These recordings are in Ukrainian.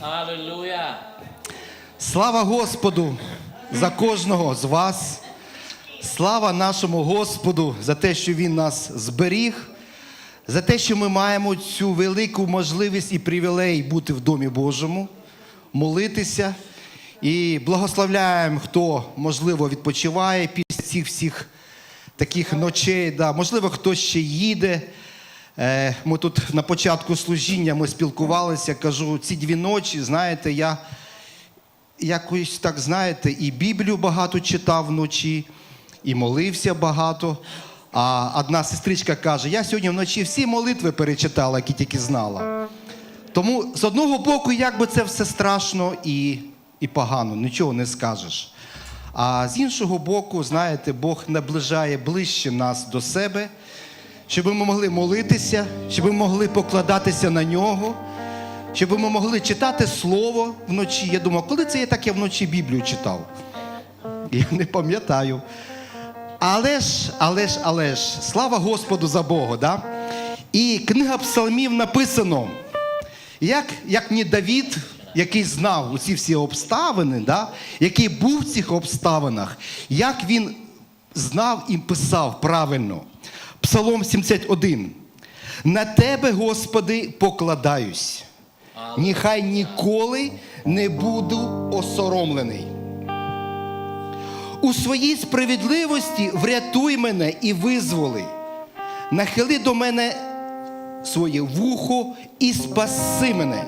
Hallelujah. Слава Господу за кожного з вас. Слава нашому Господу за те, що Він нас зберіг, за те, що ми маємо цю велику можливість і привілей бути в Домі Божому, молитися. І благословляємо, хто, можливо, відпочиває після цих всіх таких ночей. Да. Можливо, хтось ще їде. Е, Ми тут на початку служіння ми спілкувалися. Кажу, ці дві ночі, знаєте, я якось так знаєте, і Біблію багато читав вночі, і молився багато. А одна сестричка каже: я сьогодні вночі всі молитви перечитала, які тільки знала. Тому з одного боку, як би це все страшно і, і погано, нічого не скажеш. А з іншого боку, знаєте, Бог наближає ближче нас до себе, щоб ми могли молитися, щоб ми могли покладатися на нього, щоб ми могли читати слово вночі. Я думав, коли це я так я вночі Біблію читав? Я не пам'ятаю. Але ж, але ж, але ж, слава Господу за Бога, да? І книга псалмів написано, як, як не Давід, який знав усі всі обставини, да? який був в цих обставинах, як він знав і писав правильно. Псалом 71. На тебе, Господи, покладаюсь. Нехай ніколи не буду осоромлений. У своїй справедливості врятуй мене і визволи. Нахили до мене своє вухо і спаси мене.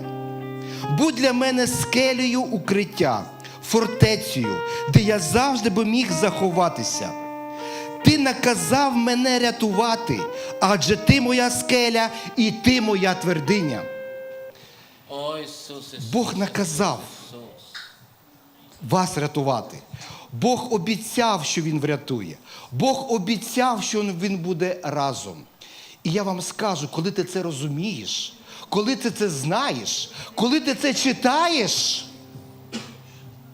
Будь для мене скелею укриття, фортецею, де я завжди би міг заховатися. Ти наказав мене рятувати, адже ти моя скеля і ти моя твердиня. Бог наказав вас рятувати. Бог обіцяв, що Він врятує. Бог обіцяв, що Він буде разом. І я вам скажу, коли ти це розумієш, коли ти це знаєш, коли ти це читаєш,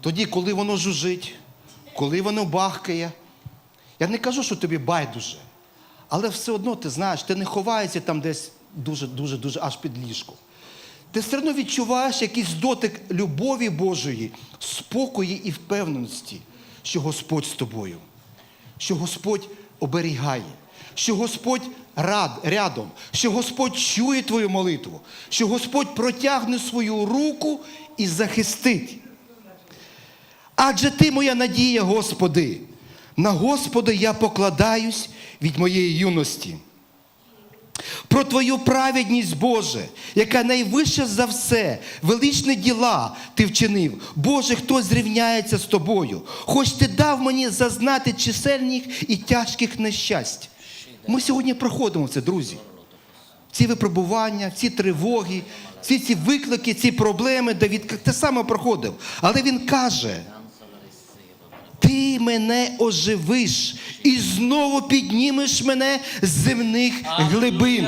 тоді, коли воно жужить, коли воно бахкає, я не кажу, що тобі байдуже, але все одно ти знаєш, ти не ховаєшся там десь дуже, дуже, дуже аж під ліжко. Ти все одно відчуваєш якийсь дотик любові Божої, спокої і впевненості, що Господь з тобою, що Господь оберігає, що Господь рад, рядом, що Господь чує твою молитву, що Господь протягне свою руку і захистить. Адже ти моя надія, Господи, на Господа я покладаюсь від моєї юності. Про Твою праведність, Боже, яка найвища за все, величні діла ти вчинив. Боже, хто зрівняється з тобою? Хоч ти дав мені зазнати чисельних і тяжких нещасть. Ми сьогодні проходимо це, друзі. Ці випробування, ці тривоги, ці, ці виклики, ці проблеми, Давід те саме проходив. Але він каже: ти мене оживиш і знову піднімеш мене з земних глибин.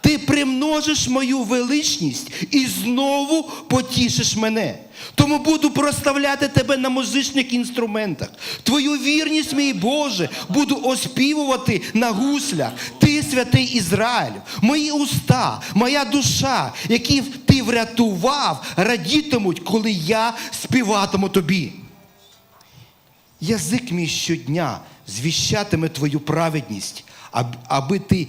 Ти примножиш мою величність і знову потішиш мене. Тому буду проставляти тебе на музичних інструментах. Твою вірність, мій Боже, буду оспівувати на гуслях. Ти святий Ізраїль, мої уста, моя душа, які ти врятував, радітимуть, коли я співатиму тобі. Язик мій щодня звіщатиме твою праведність, аб- аби, ти,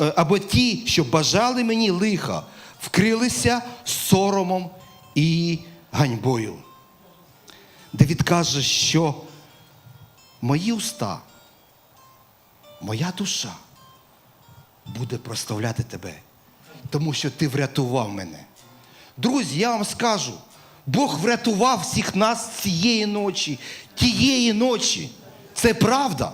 е, аби ті, що бажали мені лиха, вкрилися соромом і ганьбою. Давід каже, що мої уста, моя душа буде прославляти тебе, тому що ти врятував мене. Друзі, я вам скажу, Бог врятував всіх нас цієї ночі, тієї ночі. Це правда.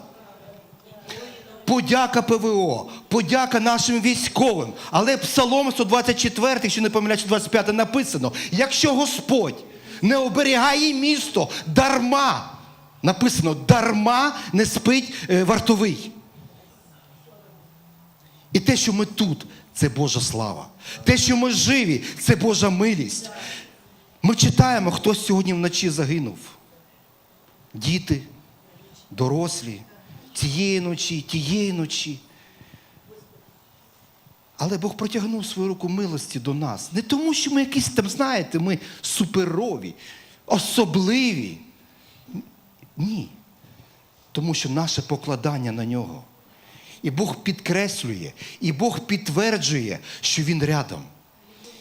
Подяка ПВО, подяка нашим військовим. Але Псалом 124, якщо не помиляюсь, 25 написано: якщо Господь не оберігає місто дарма, написано, дарма не спить е, вартовий. І те, що ми тут, це Божа слава. Те, що ми живі, це Божа милість. Ми читаємо, хтось сьогодні вночі загинув. Діти, дорослі, цієї ночі, тієї ночі. Але Бог протягнув свою руку милості до нас. Не тому, що ми якісь там, знаєте, ми суперові, особливі. Ні. Тому що наше покладання на нього. І Бог підкреслює, і Бог підтверджує, що Він рядом.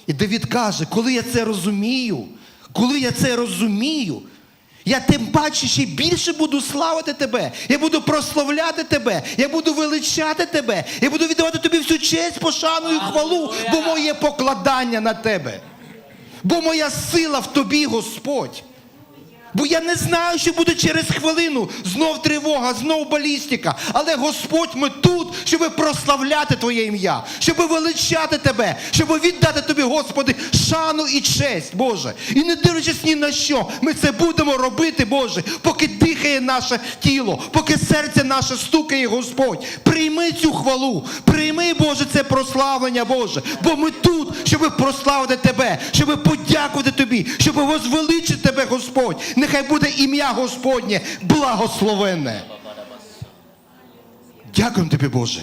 І Давід каже, коли я це розумію, коли я це розумію, я тим паче ще більше буду славити тебе. Я буду прославляти тебе, я буду величати тебе, я буду віддавати тобі всю честь, пошану і хвалу, бо моє покладання на тебе. Бо моя сила в тобі, Господь. Бо я не знаю, що буде через хвилину. Знов тривога, знов балістика. Але Господь, ми тут, щоб прославляти Твоє ім'я, щоб величати Тебе, щоб віддати Тобі, Господи, шану і честь, Боже. І не дивлячись ні на що, ми це будемо робити, Боже, поки дихає наше тіло, поки серце наше стукає, Господь. Прийми цю хвалу, прийми, Боже, це прославлення, Боже. Бо ми тут, щоб прославити Тебе, щоб подякувати Тобі, щоб возвеличити Тебе, Господь. Нехай буде ім'я Господнє благословенне. Дякуємо тобі, Боже.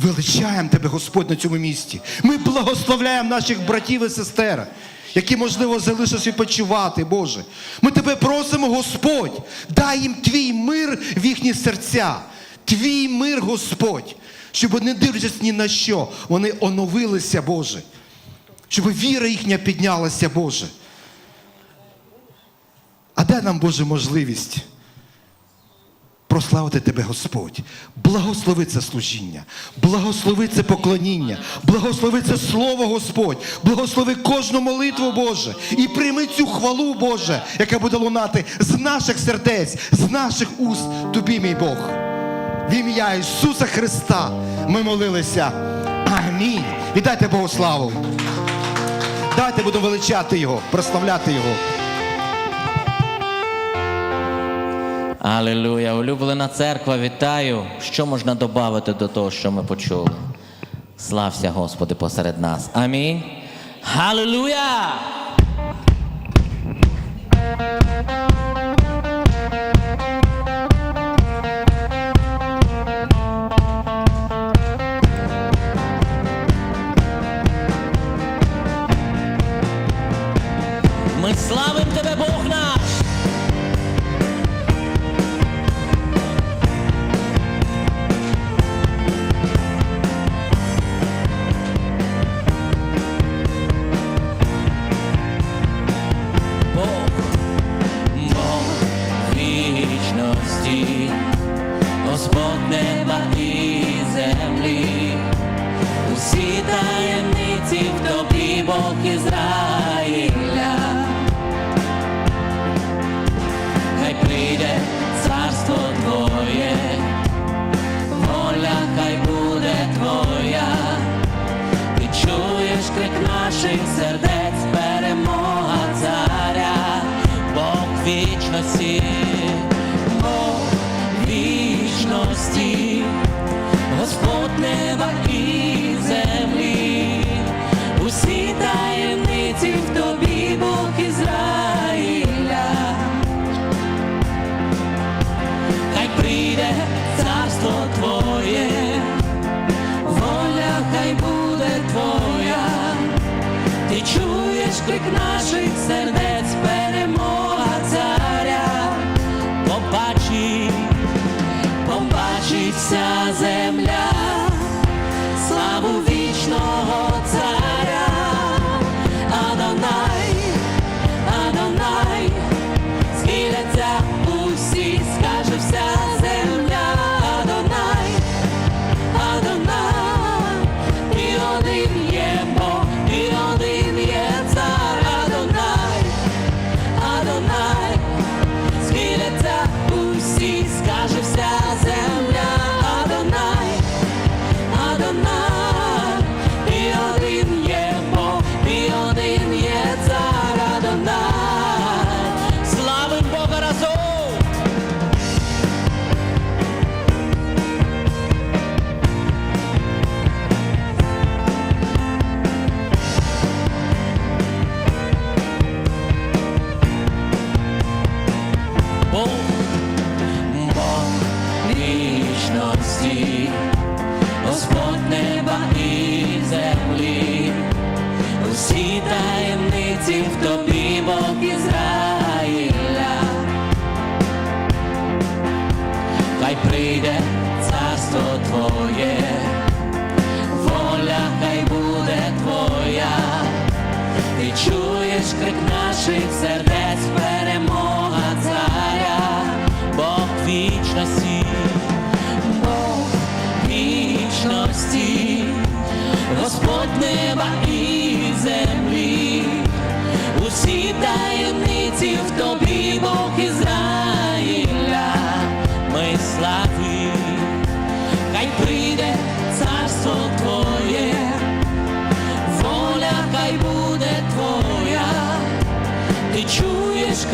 Величаємо тебе, Господь, на цьому місці. Ми благословляємо наших братів і сестер, які, можливо, залишились відпочивати, Боже. Ми тебе просимо, Господь, дай їм твій мир в їхні серця. Твій мир, Господь, щоб не дивлячись ні на що, вони оновилися, Боже. Щоб віра їхня піднялася, Боже. А дай нам, Боже, можливість прославити Тебе, Господь. Благослови це служіння, благослови це поклоніння, благослови це слово, Господь, благослови кожну молитву, Боже, і прийми цю хвалу, Боже, яка буде лунати з наших сердець, з наших уст Тобі, мій Бог. В ім'я Ісуса Христа ми молилися. Амінь. Віддайте Богу славу. Давайте будемо величати Його, прославляти Його. Алілуя. Улюблена церква, вітаю. Що можна додати до того, що ми почули? Слався Господи посеред нас. Амінь. Халилуя! Ми славим вся земля, крик наших чуєш